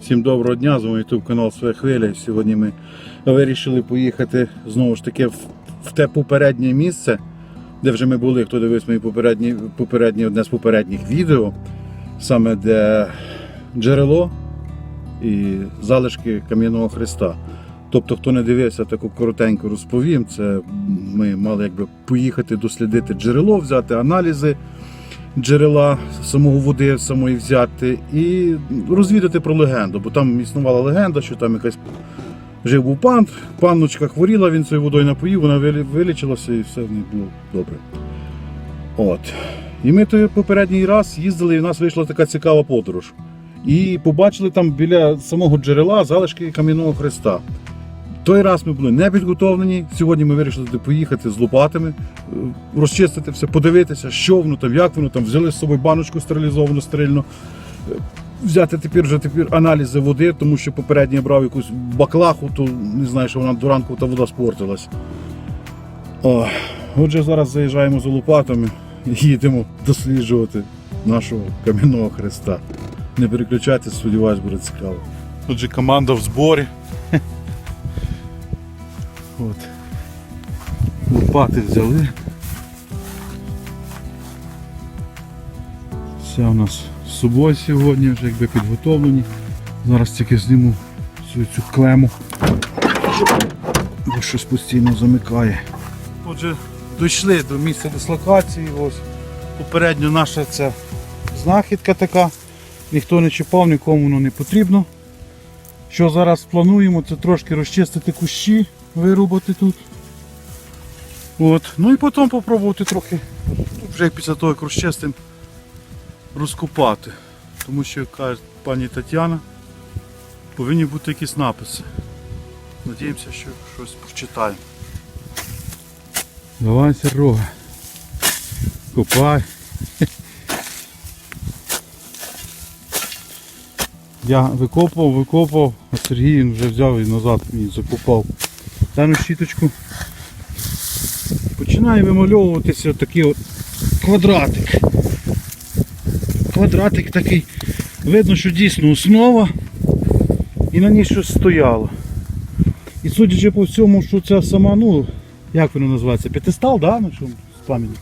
Всім доброго дня, з вами YouTube канал Своя Хвиля. Сьогодні ми вирішили поїхати знову ж таки в, те попереднє місце, де вже ми були, хто дивився мої попередні, попередні, одне з попередніх відео, саме де джерело і залишки Кам'яного Христа. Тобто, хто не дивився, таку коротенько розповім. Це ми мали якби поїхати дослідити джерело, взяти аналізи джерела самого води самої взяти і розвідати про легенду, бо там існувала легенда, що там якась жив був пан, панночка хворіла, він цією водою напоїв, вона вилічилася і все в неї було добре. От. І ми той попередній раз їздили, і в нас вийшла така цікава подорож. І побачили там біля самого джерела залишки кам'яного хреста. Той раз ми були не підготовлені. Сьогодні ми вирішили туди поїхати з лопатами, е, розчистити все, подивитися, що воно там, як воно там. Взяли з собою баночку стерилізовану стерильно. Е, Взяти тепер вже тепер аналізи води, тому що попередньо я брав якусь баклаху, то не знаю, що вона до ранку та вода спортилась. Отже, зараз заїжджаємо за лопатами і їдемо досліджувати нашого кам'яного хреста. Не переключайтесь, сподіваюсь, буде цікаво. Отже, команда в зборі. От. Лопати взяли. Все у нас з собою сьогодні, вже якби підготовлені. Зараз тільки зніму всю цю клему. Бо щось постійно замикає. Отже, дійшли до місця дислокації. Попередньо наша ця знахідка така. Ніхто не чіпав, нікому воно не потрібно. Що зараз плануємо, це трошки розчистити кущі, вирубати тут. От. Ну і потім попробувати трохи, вже після того, як розчистимо, розкопати. Тому що, як каже пані Тетяна, повинні бути якісь написи. Надіємося, що щось прочитаємо. Давай, Серега. Копай. Я викопав, викопав, а Сергій вже взяв і назад мені закопав. Дану щіточку. Починає вимальовуватися такий от квадратик. Квадратик такий. Видно, що дійсно основа і на ній щось стояло. І судячи по всьому, що ця сама, ну, як воно називається, п'ятистал, да? Ну, що з пам'яті?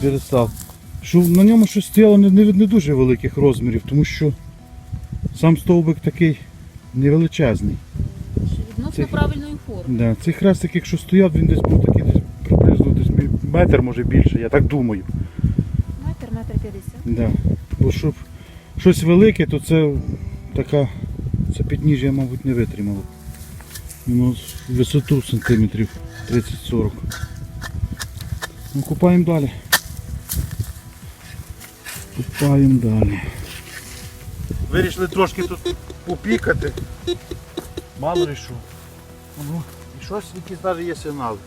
П'єдестал. Не. Що на ньому щось стояло не, не, не дуже великих розмірів, тому що сам стовбик такий невеличезний. Відносно Це- Да. Цей хрестик, якщо стояв, він десь був такий десь приблизно десь метр, може більше, я так думаю. Метр, метр п'ятдесят. Да. Бо щоб щось велике, то це така, це підніжжя, мабуть, не витримало. Воно висоту сантиметрів 30-40. Ну, купаємо далі. Купаємо далі. Вирішили трошки тут попікати. Мало ли що. Ну, і щось якісь навіть є сигнали.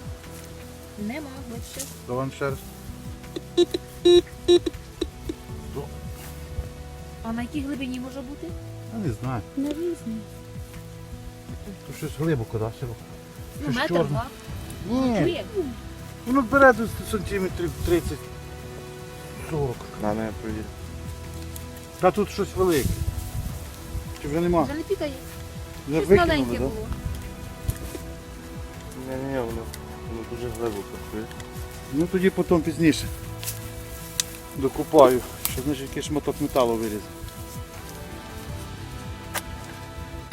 Нема, бачите. То вам ще раз. А на якій глибині може бути? Я не знаю. На різні. Тут щось глибоко, да, село? Ну, Щось метр чорне. два. Ні. Чує? Воно бере до сантиметрів 30. 40. На не приїде. Та тут щось велике. Чи вже нема? Вже не пікає. Вже Щось викинули, маленьке да? було. Ні, ні, воно, воно дуже глибоко. Ну тоді потім пізніше. Докупаю. Що значить якийсь шматок металу вирізав.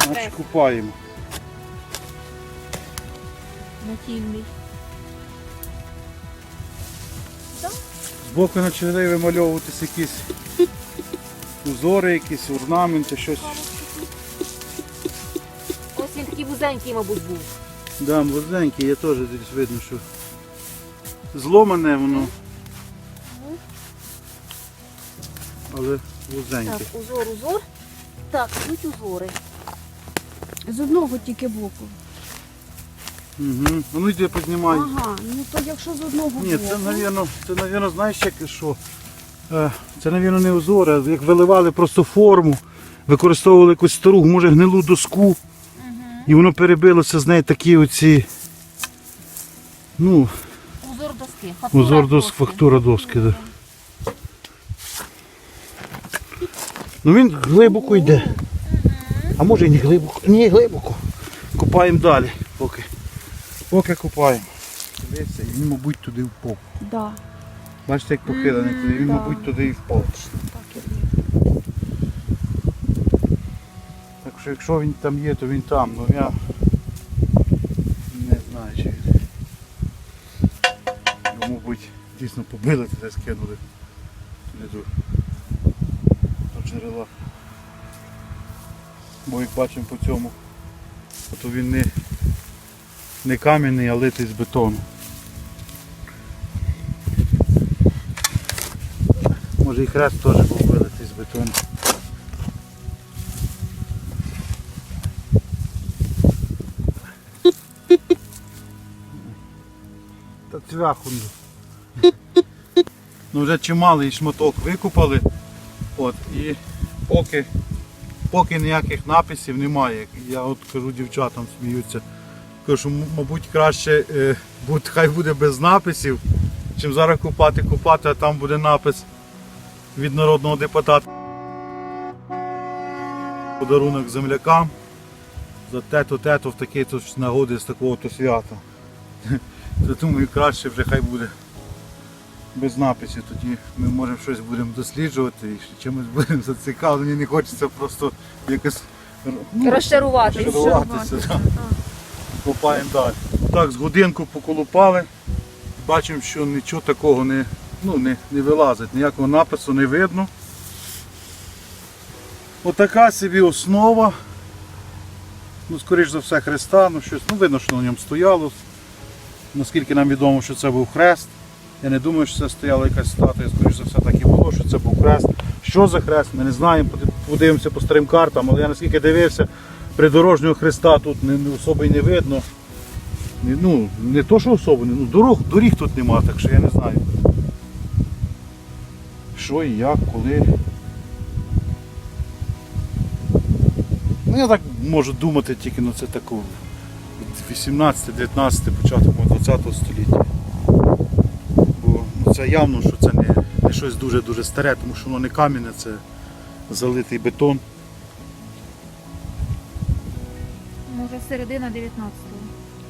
Значить купаємо. Натільний. Збоку почали вимальовуватися якісь узори, якісь орнаменти, щось. Ось він такий вузенький, мабуть, був. Да, вузенький, я теж десь видно, що зломане воно. Але вузеньке. Так, узор, узор. Так, тут узори. З одного тільки боку. Угу. Ну йди познімай. Ага, ну то якщо з одного Ні, боку. це, навірно, це, навірно, знаєш, як що? Е, Це, навірно, не узор, а як виливали просто форму, використовували якусь стару, може, гнилу доску, і воно перебилося з неї такі оці. Ну, Узор доски. фактура узор доск, доски. фактура доски. Да. Ну він глибоко йде. А може і не глибоко. Ні, глибоко. Купаємо далі, поки. Поки купаємо. Дивіться, він, мабуть, туди впав. Да, Бачите, як похилений туди, він, мабуть, туди і впав. так і є. Так що якщо він там є, то він там. Ну я не знаю, чи. Його, мабуть, дійсно побили, туди скинули. До, до джерела. Бо як бачимо по цьому, то він не, не кам'яний, а литий з бетону. Може і хрест теж був вилитий з бетону. Та цвяху. ну. Вже чималий шматок викупали. От, і поки, поки ніяких написів немає. Я от кажу дівчатам сміються. Кажу, мабуть, краще е, будь, хай буде без написів, чим зараз купати, купати, а там буде напис від народного депутата. Подарунок землякам за те-то, те-то в такій-то нагоди з такого-то свята. Думаю, краще вже хай буде без написів. Тоді ми можемо щось будемо досліджувати і чимось будемо зацікавлені. Не хочеться просто якось ну, Розчаруватися. розчаруватися, да. Копаємо далі. Так, з годинку поколупали. Бачимо, що нічого такого не, ну, не, не вилазить, ніякого напису не видно. Отака собі основа. Ну, скоріш за все, хреста, ну щось, ну видно, що на ньому стояло. Наскільки нам відомо, що це був хрест. Я не думаю, що це стояла якась статуя, скоріш за все так і було, що це був хрест. Що за хрест, ми не знаємо, подивимося по старим картам, але я наскільки дивився, придорожнього хреста тут не, не видно. Ну, не то, що особо, ну, дорог, доріг тут нема, так що я не знаю. Що і як, коли. Ну, я так можу думати тільки, ну це тако 18-19 початок 20 століття. Бо ну, це явно, що це не, не щось дуже-дуже старе, тому що воно не кам'яне, це залитий бетон. Може середина 19-го.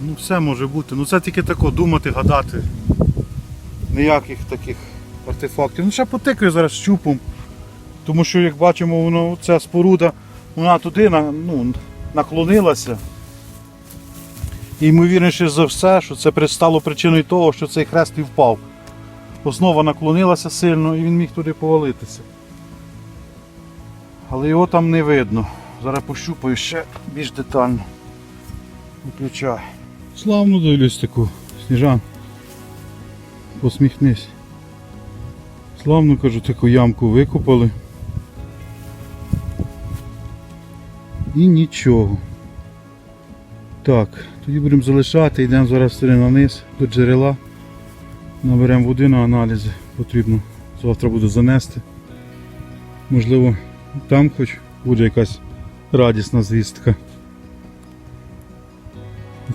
Ну все може бути. Ну це тільки тако думати, гадати. Ніяких таких артефактів. Ну ще потикаю зараз щупом. Тому що, як бачимо, воно, ця споруда, вона туди на- ну, наклонилася. І ймовірніше за все, що це стало причиною того, що цей хрест і впав. Основа наклонилася сильно і він міг туди повалитися. Але його там не видно. Зараз пощупаю ще більш детально. Виключаю. Славно дивлюсь таку, Сніжан. Посміхнись. Славно кажу, таку ямку викопали. І нічого. Так, тоді будемо залишати, йдемо зараз сюди на низ до джерела. Наберемо води на аналізи. Потрібно завтра буду занести. Можливо, там хоч буде якась радісна звістка.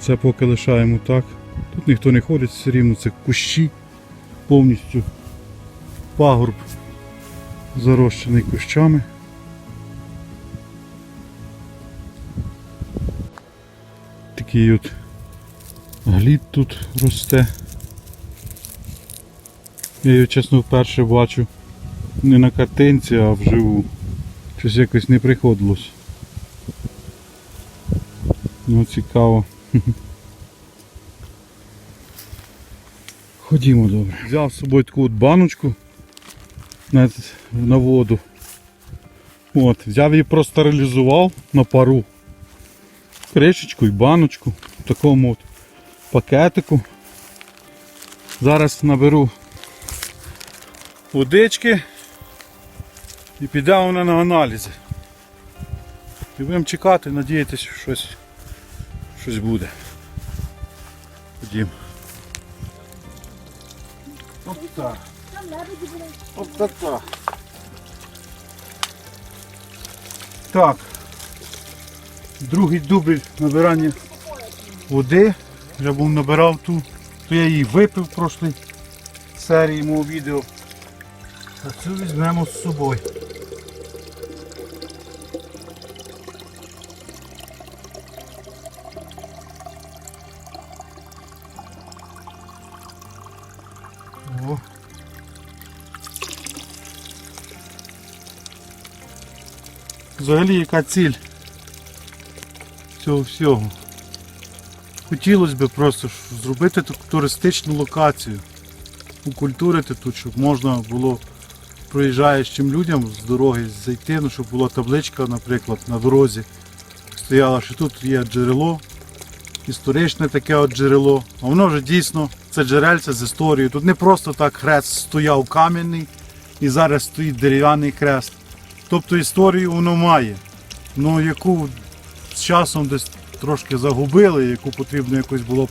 Це поки лишаємо так. Тут ніхто не ходить, все рівно це кущі, повністю пагорб зарощений кущами. Такий от глід тут росте. Я його чесно вперше бачу не на картинці, а вживу. Щось якось не приходилось. Ну цікаво. Ходімо добре. Взяв з собою таку от баночку на, на воду. От, взяв її простерилізував на пару. Кришечку і баночку в такому от пакетику. Зараз наберу водички і піде вона на аналізи. І будемо чекати, надіятися, що щось, щось буде. Ходім. Так так. Так другий дубль набирання води. Я був набирав ту, то я її випив в прошлій серії мого відео. А цю візьмемо з собою. О. Взагалі яка ціль цього всього? Хотілося б просто зробити таку туристичну локацію, укультурити тут, щоб можна було проїжджаючим людям з дороги зайти, ну, щоб була табличка, наприклад, на дорозі. Стояла, що тут є джерело, історичне таке от джерело. А воно вже дійсно це джерельце з історією. Тут не просто так хрест стояв кам'яний і зараз стоїть дерев'яний хрест. Тобто історію воно має, ну яку з часом десь трошки загубили, яку потрібно якось було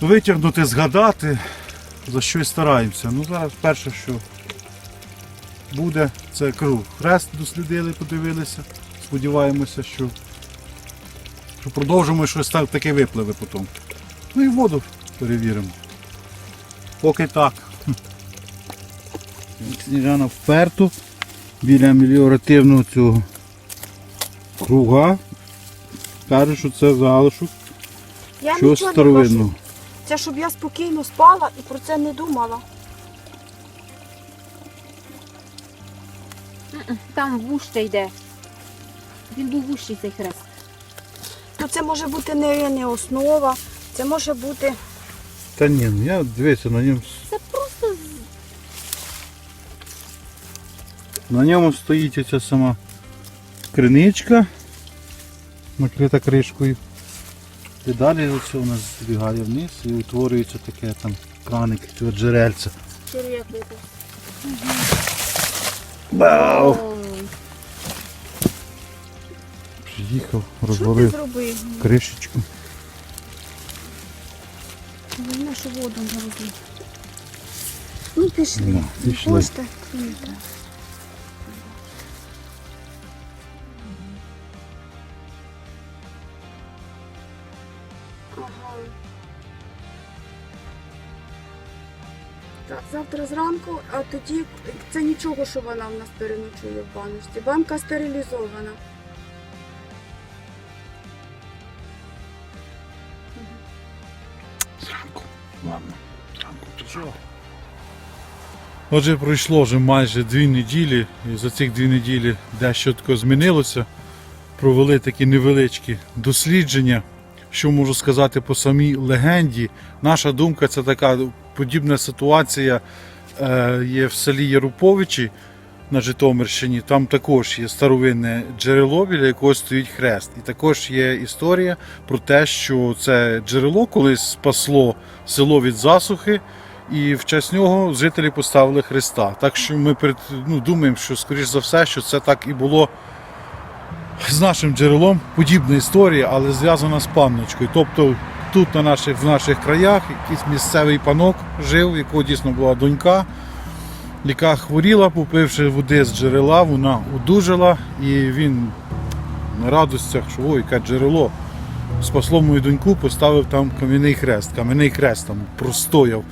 витягнути, згадати, за щось стараємося. Ну зараз перше, що буде, це кажу, хрест дослідили, подивилися. Сподіваємося, що, що продовжимо щось так, таке випливе потім. Ну і воду перевіримо. Поки так. Сніжана вперто біля меліоративного цього круга. Каже, що це залишок Я чогось нічого не старовинного. кажу. Це щоб я спокійно спала і про це не думала. Там вуще йде. Він був вущий цей хрест. То це може бути не, не основа, це може бути. Та ні, ну я дивися, на ньому, Це просто з- на ньому стоїть оця сама криничка, накрита кришкою. І далі оце у нас збігає вниз і утворюється таке там краник, цього джерельця. Черв'як Бау! Приїхав, розвалив зробив? кришечку. Головне, що воду не. Ну пішли. Ну, пішли. то завтра зранку, а тоді це нічого, що вона в нас переночує в баночці. Банка стерилізована. Зранку. Ладно, зранку то що? Отже, пройшло вже майже дві неділі, і за цих дві неділі дещо таке змінилося. Провели такі невеличкі дослідження. Що можу сказати по самій легенді. Наша думка це така подібна ситуація е, є в селі Яруповичі на Житомирщині. Там також є старовинне джерело, біля якого стоїть хрест. І також є історія про те, що це джерело колись спасло село від засухи, і в честь нього жителі поставили хреста. Так що ми ну, думаємо, що скоріш за все, що це так і було з нашим джерелом. Подібна історія, але зв'язана з панночкою. Тобто тут на наших, в наших краях якийсь місцевий панок жив, якого дійсно була донька. Яка хворіла, попивши води з джерела, вона одужала і він на радостях, що ой, яке джерело. Спасло мою доньку, поставив там кам'яний хрест. Кам'яний хрест там простояв.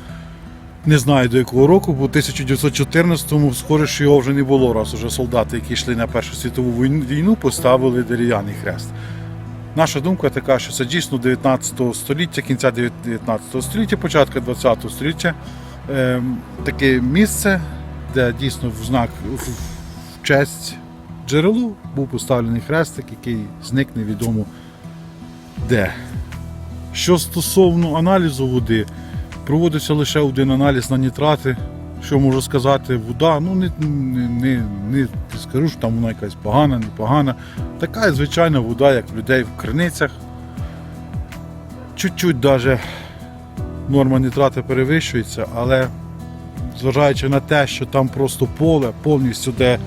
Не знаю до якого року, бо в 1914-му схоже, його вже не було, раз уже солдати, які йшли на Першу світову війну, поставили дерев'яний хрест. Наша думка така, що це дійсно 19 століття, кінця 19 століття, початку 20 століття. Ем, таке місце, де дійсно в знак в честь джерелу був поставлений хрестик, який зник невідомо де. Що стосовно аналізу води, проводиться лише один аналіз на нітрати. Що можу сказати, вода, ну не, не, не, скажу, що там вона якась погана, непогана. Така звичайна вода, як в людей в криницях. Чуть-чуть навіть норма нітрати перевищується, але зважаючи на те, що там просто поле повністю, де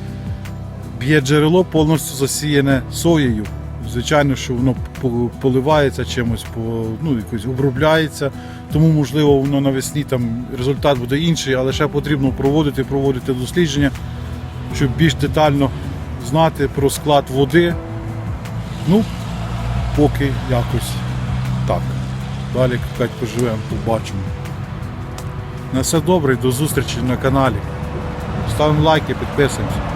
б'є джерело, повністю засіяне соєю. Звичайно, що воно поливається чимось, ну, якось обробляється, тому можливо воно навесні там результат буде інший, але ще потрібно проводити, проводити дослідження, щоб більш детально знати про склад води. Ну, поки якось так. Далі як поживемо, побачимо. На все добре, до зустрічі на каналі. Ставимо лайки, підписуємося.